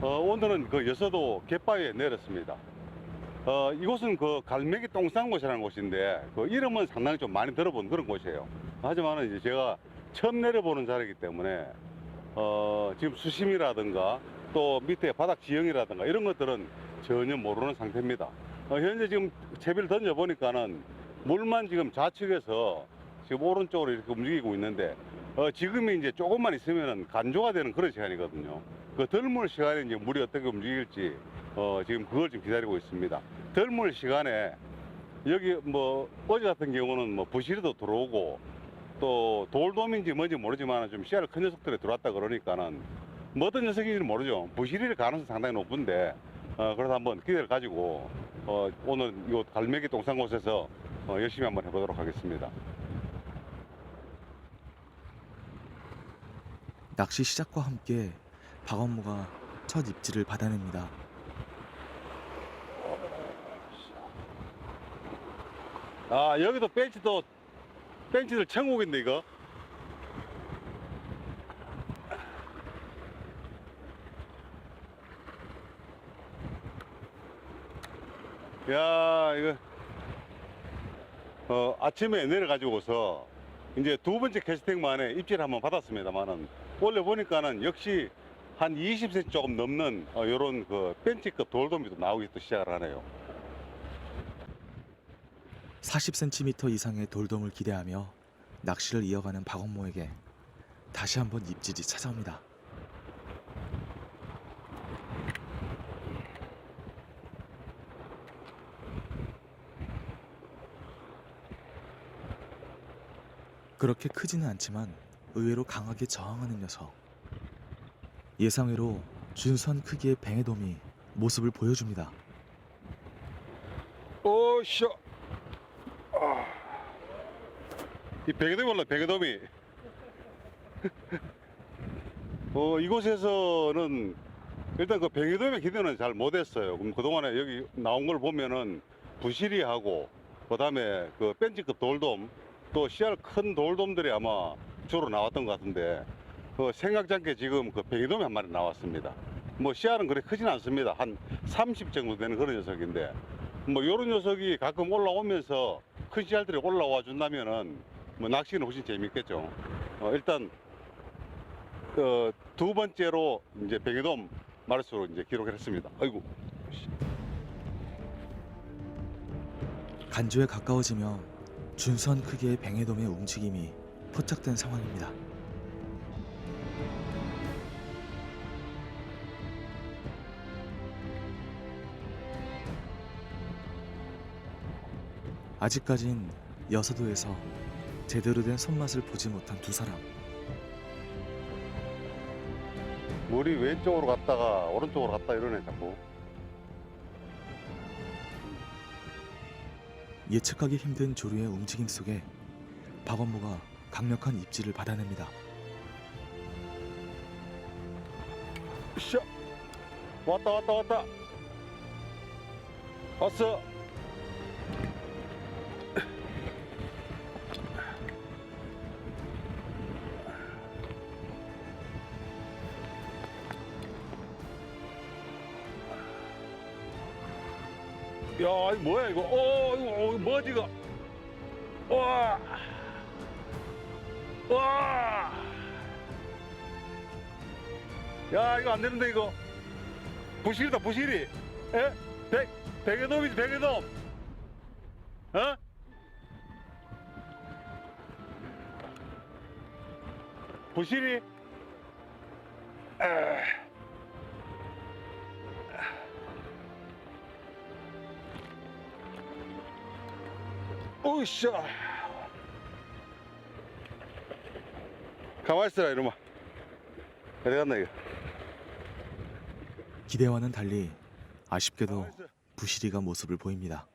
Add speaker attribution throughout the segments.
Speaker 1: 어, 오늘은 그 여서도 갯바위에 내렸습니다. 어, 이곳은 그 갈매기 똥싼 곳이라는 곳인데 그 이름은 상당히 좀 많이 들어본 그런 곳이에요. 하지만 이제 제가 처음 내려보는 자리이기 때문에 어, 지금 수심이라든가 또 밑에 바닥 지형이라든가 이런 것들은 전혀 모르는 상태입니다. 어, 현재 지금 채비를 던져 보니까는 물만 지금 좌측에서 지금 오른쪽으로 이렇게 움직이고 있는데 어, 지금이 이제 조금만 있으면은 간조가 되는 그런 시간이거든요. 그 덜물 시간에 이제 물이 어떻게 움직일지 어, 지금 그걸 지금 기다리고 있습니다. 덜물 시간에 여기 뭐 어제 같은 경우는 뭐 부시리도 들어오고 또 돌돔인지 뭔지 모르지만 좀 씨알 큰 녀석들이 들어왔다 그러니까는 뭐 어떤 녀석인지는 모르죠. 부시리일 가능성이 상당히 높은데 어, 그래서 한번 기대를 가지고 어, 오늘 이 갈매기 똥산 곳에서 어, 열심히 한번 해보도록 하겠습니다.
Speaker 2: 낚시 시작과 함께 박원모가 첫 입질을 받아냅니다.
Speaker 1: 아 여기도 벤치도 벤치들 천국인데 이거? 야 이거. 어 아침에 내려가지고서 이제 두 번째 캐스팅 만에 입질 한번 받았습니다만은. 원래 보니까는 역시 한 20cm 조금 넘는 어, 요런 그 벤치급 돌돔이 또 나오기 또 시작을 하네요
Speaker 2: 40cm 이상의 돌돔을 기대하며 낚시를 이어가는 박원모에게 다시 한번 입질이 찾아옵니다. 그렇게 크지는 않지만 의외로 강하게 저항하는 녀석. 예상외로 준선 크기의 뱅에돔이 모습을 보여줍니다.
Speaker 1: 오쇼. 아. 이 베개돔이 올라 베개돔이. 어 이곳에서는 일단 그 베개돔의 기대는 잘 못했어요. 그럼 그동안에 여기 나온 걸 보면은 부시리하고 그다음에 그 벤치급 돌돔 또 씨알 큰 돌돔들이 아마 주로 나왔던 것 같은데 그 생각지 않게 지금 그 베개돔이 한 마리 나왔습니다. 뭐 씨알은 그렇게 크진 않습니다. 한 30 정도 되는 그런 녀석인데 뭐 요런 녀석이 가끔 올라오면서 큰 씨알들이 올라와 준다면은 뭐 낚시는 훨씬 재밌겠죠. 어, 일단 어, 두 번째로 이제 백이돔 마리수로 이제 기록을 했습니다. 아이고.
Speaker 2: 간조에 가까워지며 준선 크기의 뱅에돔의 움직임이 포착된 상황입니다. 아직까진 여서도에서 제대로 된 손맛을 보지 못한 두 사람.
Speaker 1: 물이 왼쪽으로 갔다가 오른쪽으로 갔다 이러네 자꾸.
Speaker 2: 예측하기 힘든 조류의 움직임 속에 박원모가 강력한 입질을 받아냅니다.
Speaker 1: 샤. 왔다 왔다 왔다. 왔어. 이거 뭐야 이거? 어, 이거, 어, 뭐지 이거? 와, 와. 야, 이거 안 되는데 이거. 부실이다 부실이. 에? 백 백에돔이지 백에돔. 어? 부실이. 에. 오이씨. 가만히 있어라 이놈아. 어디 갔나 이거?
Speaker 2: 기대와는 달리 아쉽게도. 부시리가 모습을 보입니다.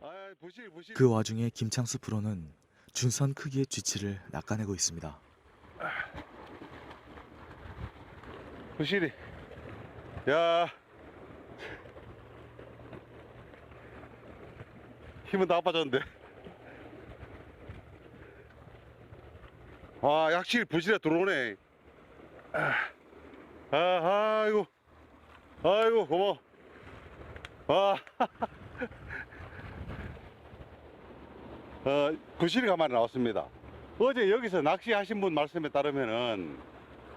Speaker 1: 아, 부실 부실.
Speaker 2: 그 와중에 김창수 프로는 준선 크기의 쥐치를 낚아내고 있습니다.
Speaker 1: 부실이. 야. 힘은 다 빠졌는데. 와, 확실히 부실에 들어오네. 아. 아, 아이고, 아이고, 고마워. 아, 어, 부실이 가만히 나왔습니다. 어제 여기서 낚시하신 분 말씀에 따르면은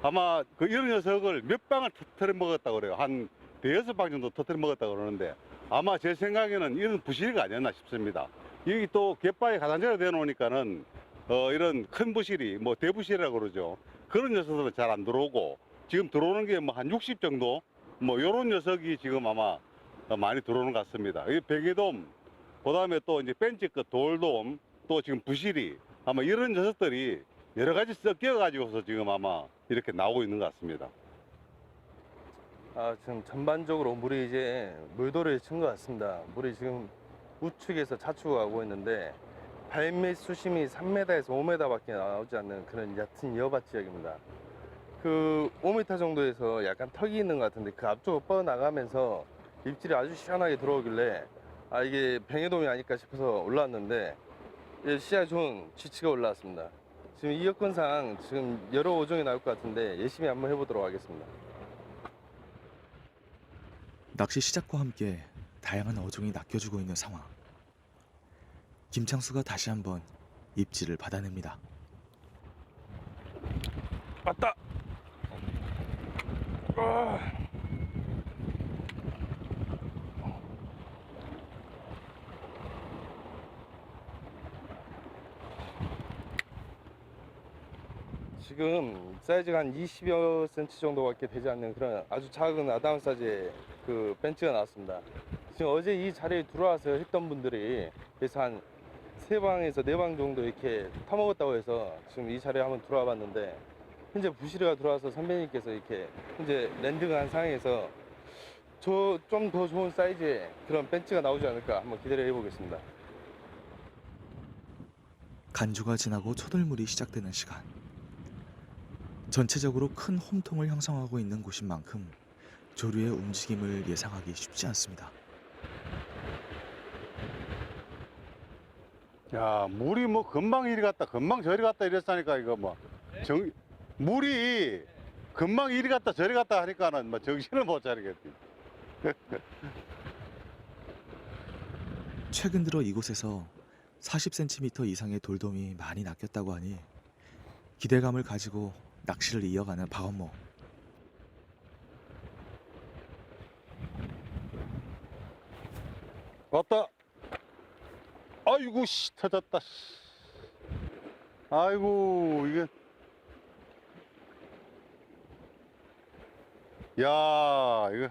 Speaker 1: 아마 그 이런 녀석을 몇 방을 터트려 먹었다고 그래요. 한 대여섯 방 정도 터트려 먹었다고 그러는데 아마 제 생각에는 이런 부실이가 아니었나 싶습니다. 여기 또 갯바에 가장자리 대놓으니까는 어, 이런 큰 부실이 뭐 대부실이라고 그러죠. 그런 녀석들은 잘 안 들어오고 지금 들어오는 게 뭐 한 60 정도 뭐 요런 녀석이 지금 아마 어, 많이 들어오는 것 같습니다. 이 베개돔 그 다음에 또 이제 벤치 끝 돌돔 또 지금 부실이 아마 이런 녀석들이 여러 가지 섞여 가지고서 지금 아마 이렇게 나오고 있는 것 같습니다.
Speaker 3: 아, 지금 전반적으로 물이 이제 물도를 친것 같습니다. 물이 지금 우측에서 차축을 하고 있는데 발밑 수심이 3m에서 5m밖에 나오지 않는 그런 얕은 여밭 지역입니다. 그 5m 정도에서 약간 턱이 있는 것 같은데 그 앞쪽으로 뻗어나가면서 입질이 아주 시원하게 들어오길래 아 이게 뱅에돔이 아닐까 싶어서 올라왔는데 예, 시야 좋은 쥐치가 올라왔습니다. 지금 이 여건상 지금 여러 오종이 나올 것 같은데 열심히 한번 해보도록 하겠습니다.
Speaker 2: 낚시 시작과 함께 다양한 어종이 낚여주고 있는 상황. 김창수가 다시 한번 입질을 받아냅니다.
Speaker 3: 왔다. 아. 지금 사이즈가 한 20여 센치 정도밖에 되지 않는 그런 아주 작은 아담 사이즈의 그 벤치가 나왔습니다. 지금 어제 이 자리에 들어와서 했던 분들이 그래서 한 세 방에서 네 방 정도 이렇게 타먹었다고 해서 지금 이 자리에 한번 들어와 봤는데 현재 부시리가 들어와서 선배님께서 이렇게 현재 랜딩을 한 상황에서 저 좀 더 좋은 사이즈의 그런 벤치가 나오지 않을까 한번 기대를 해보겠습니다.
Speaker 2: 간주가 지나고 초들물이 시작되는 시간. 전체적으로 큰 홈통을 형성하고 있는 곳인 만큼 조류의 움직임을 예상하기 쉽지 않습니다.
Speaker 1: 야, 물이 뭐 금방 이리 갔다, 금방 저리 갔다 이랬으니까 이거 뭐 정, 물이 금방 이리 갔다 저리 갔다 하니까는 뭐 정신을 못 차리겠지.
Speaker 2: 최근 들어 이곳에서 40cm 이상의 돌돔이 많이 낚였다고 하니 기대감을 가지고 낚시를 이어가는 박원모.
Speaker 1: 왔다. 아이고 씨 터졌다. 씨. 아이고 이게. 야 이거.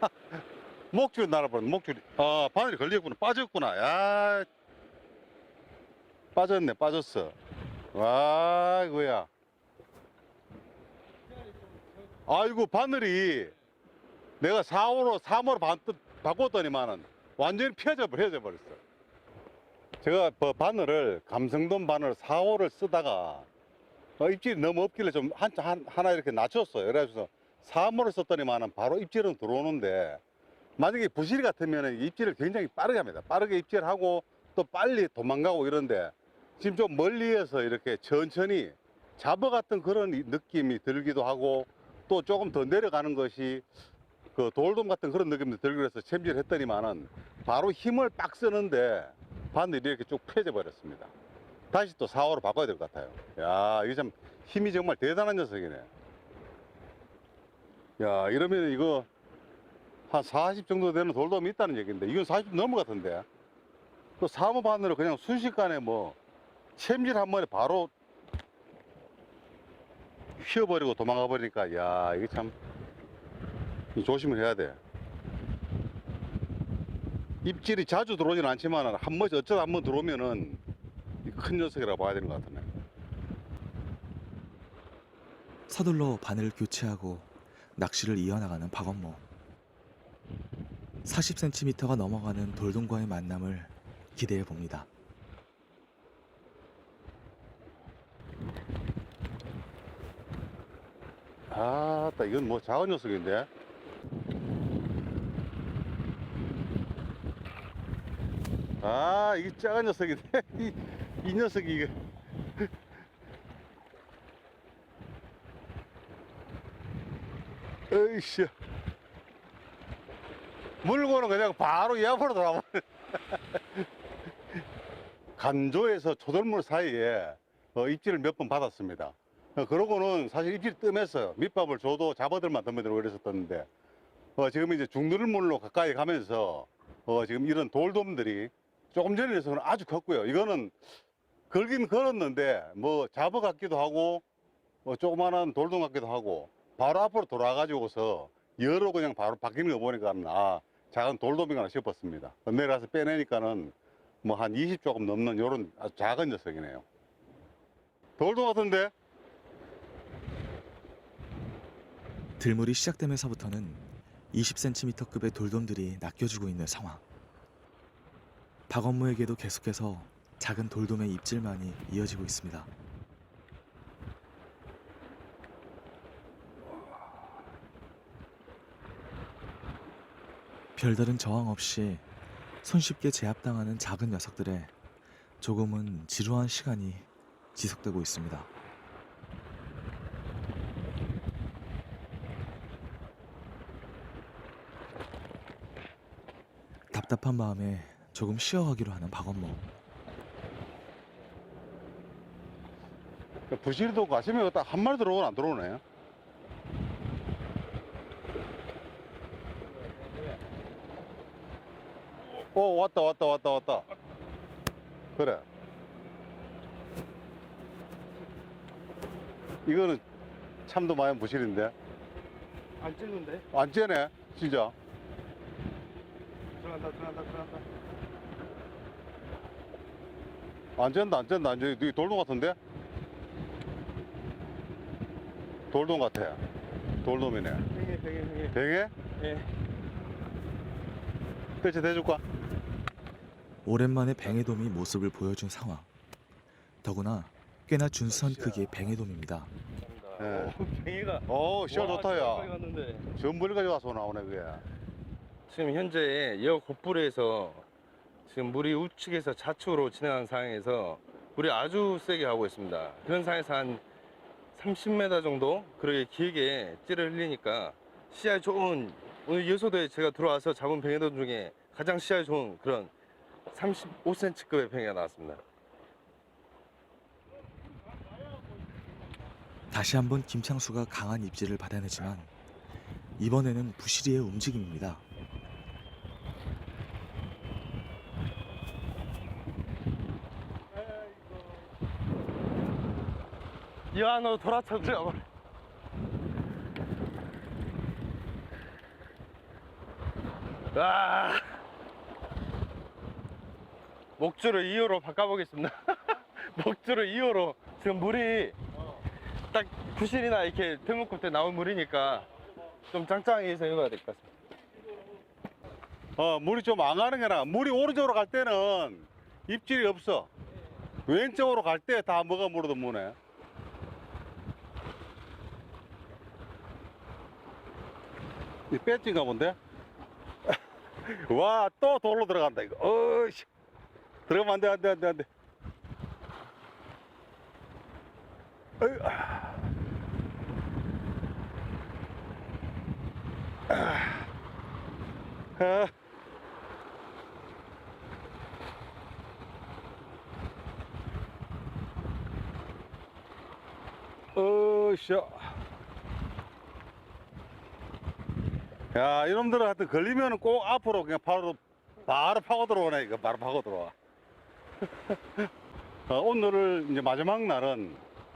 Speaker 1: 목줄이 날아버렸네 목줄이. 아 바늘이 걸렸구나 빠졌구나. 야 빠졌네 빠졌어. 와 이거야. 아이고 바늘이 내가 4호로 3호로 바, 바꿨더니만은 완전히 펴져 버려져 버렸어. 제가 그 바늘을 감성돔 바늘 4호를 쓰다가 어, 입질이 너무 없길래 좀 한, 한, 하나 이렇게 낮췄어요. 그래서 3호를 썼더니만은 바로 입질은 들어오는데 만약에 부실 같으면 입질을 굉장히 빠르게 합니다. 빠르게 입질하고 또 빨리 도망가고 이런데 지금 좀 멀리에서 이렇게 천천히 잡아갔던 그런 이- 느낌이 들기도 하고 또 조금 더 내려가는 것이 그 돌돔 같은 그런 느낌도 들고 그래서 챔질을 했더니만은 바로 힘을 빡 쓰는데 바늘이 이렇게 쭉 펴져 버렸습니다. 다시 또 4호로 바꿔야 될 것 같아요. 야, 이게 참 힘이 정말 대단한 녀석이네. 야, 이러면 이거 한 40 정도 되는 돌돔이 있다는 얘기인데 이건 40 넘은 것 같은데. 그 3호 바늘을 그냥 순식간에 뭐 챔질 한 번에 바로 휘어버리고 도망가 버리니까 야, 이게 참이 조심을 해야 돼. 입질이 자주 들어오진 않지만 한 번씩 어쩌다 한 번 들어오면은 이큰 녀석이라고 봐야 되는 것 같네.
Speaker 2: 서둘러 바늘을 교체하고 낚시를 이어나가는 박원모. 40cm가 넘어가는 돌돔과의 만남을 기대해 봅니다.
Speaker 1: 아따 이건 뭐 작은 녀석인데. 아 이게 작은 녀석인데 이, 이 녀석이 이게 어이씨. 물고는 그냥 바로 이 앞으로 돌아버려. 간조에서 초들물 사이에 어, 입질을 몇 번 받았습니다. 어, 그러고는 사실 입질이 뜸했어요. 밑밥을 줘도 잡아들만 덤벼들고 그랬었는데 어, 지금 이제 중들물로 가까이 가면서 어, 지금 이런 돌돔들이 조금 전에서는 아주 컸고요. 이거는 걸긴 걸었는데 뭐 잡어 같기도 하고 뭐 조그마한 돌돔 같기도 하고 바로 앞으로 돌아가지고서 여로 그냥 바로 바뀌는 거 보니까 아 작은 돌돔이구나 싶었습니다. 내려가서 빼내니까는 뭐 한 20 조금 넘는 요런 아주 작은 녀석이네요. 돌돔 같은데?
Speaker 2: 들물이 시작되면서부터는 20cm급의 돌돔들이 낚여주고 있는 상황. 박원무에게도 계속해서 작은 돌돔의 입질만이 이어지고 있습니다. 별다른 저항 없이 손쉽게 제압당하는 작은 녀석들의 조금은 지루한 시간이 지속되고 있습니다. 답답한 마음에 조금 쉬어가기로 하는 박원모.
Speaker 1: 부실도 가시면 딱한 마리 들어오나 안 들어오네. 오 왔다 왔다 왔다 왔다. 그래. 이거는 참도 많이 부실인데
Speaker 3: 안 찔는데?
Speaker 1: 안 째네 진짜.
Speaker 3: 들어간다 들어간다 들어간다.
Speaker 1: 안 짠다 안 짠다 안 짠다 이 돌돔 같은데? 돌돔 같아 돌돔이네
Speaker 3: 팽이 팽이 팽이.
Speaker 1: 뱅에?
Speaker 3: 예.
Speaker 1: 대체 대줄까?
Speaker 2: 오랜만에 뱅에돔이 모습을 보여준 상황. 더구나 꽤나 준수한 크기의 뱅에돔입니다.
Speaker 1: 예.
Speaker 3: 오, 팽이가.
Speaker 1: 오 시야
Speaker 3: 와,
Speaker 1: 좋다 야. 전부리까지 와서 나오네 그게
Speaker 3: 지금 현재 여 곧불에서 지금 물이 우측에서 좌측으로 진행하는 상황에서 물이 아주 세게 가고 있습니다. 그런 상황에서 한 30m 정도 그렇게 길게 찌를 흘리니까 시야에 좋은 오늘 여소도에 제가 들어와서 잡은 뱅에돔 중에 가장 시야에 좋은 그런 35cm급의 뱅이가 나왔습니다.
Speaker 2: 다시 한번 김창수가 강한 입질을 받아내지만 이번에는 부시리의 움직임입니다.
Speaker 3: 이 안으로 돌아쳐 들어가 버려. 아 목줄을 2호로 바꿔보겠습니다. 목줄을 2호로 지금 물이 딱 부실이나 이렇게 드문급 때 나온 물이니까 좀 짱짱하게 해서 해봐야 될 것 같습니다.
Speaker 1: 어 물이 좀 안 가는 게나 물이 오른쪽으로 갈 때는 입질이 없어 왼쪽으로 갈 때 다 뭐가 물어도 무네 이 배지인가 본데? 와 또 돌로 들어간다 이거 어이씨 들어가면 안 돼 안 돼 안 돼 안 돼 어이, 아. 아. 어샤. 야, 이놈들은 하여튼 걸리면 꼭 앞으로 그냥 바로, 바로 파고 들어오네, 이거. 바로 파고 들어와. 어, 오늘을 이제 마지막 날은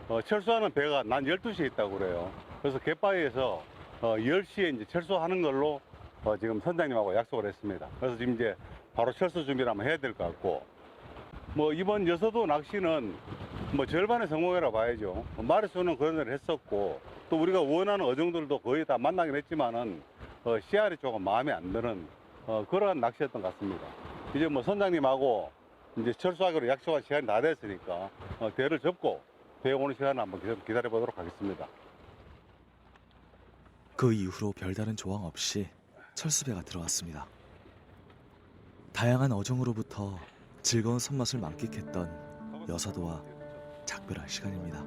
Speaker 1: 어, 철수하는 배가 난 12시에 있다고 그래요. 그래서 갯바위에서 어, 10시에 이제 철수하는 걸로 어, 지금 선장님하고 약속을 했습니다. 그래서 지금 이제 바로 철수 준비를 한번 해야 될 것 같고 뭐 이번 여서도 낚시는 뭐 절반의 성공이라 봐야죠. 마리수는 그런 데를 했었고 또 우리가 원하는 어종들도 거의 다 만나긴 했지만은 어, 씨알이 조금 마음에 안 드는 어, 그런 낚시였던 것 같습니다. 이제 뭐 선장님하고 이제 철수하기로 약속한 시간이 다 됐으니까 어, 대를 접고 배 오는 시간을 한번 기다려 보도록 하겠습니다.
Speaker 2: 그 이후로 별다른 조항 없이 철수배가 들어왔습니다. 다양한 어종으로부터 즐거운 손맛을 만끽했던 여서도와 작별할 시간입니다.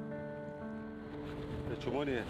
Speaker 1: 주머니에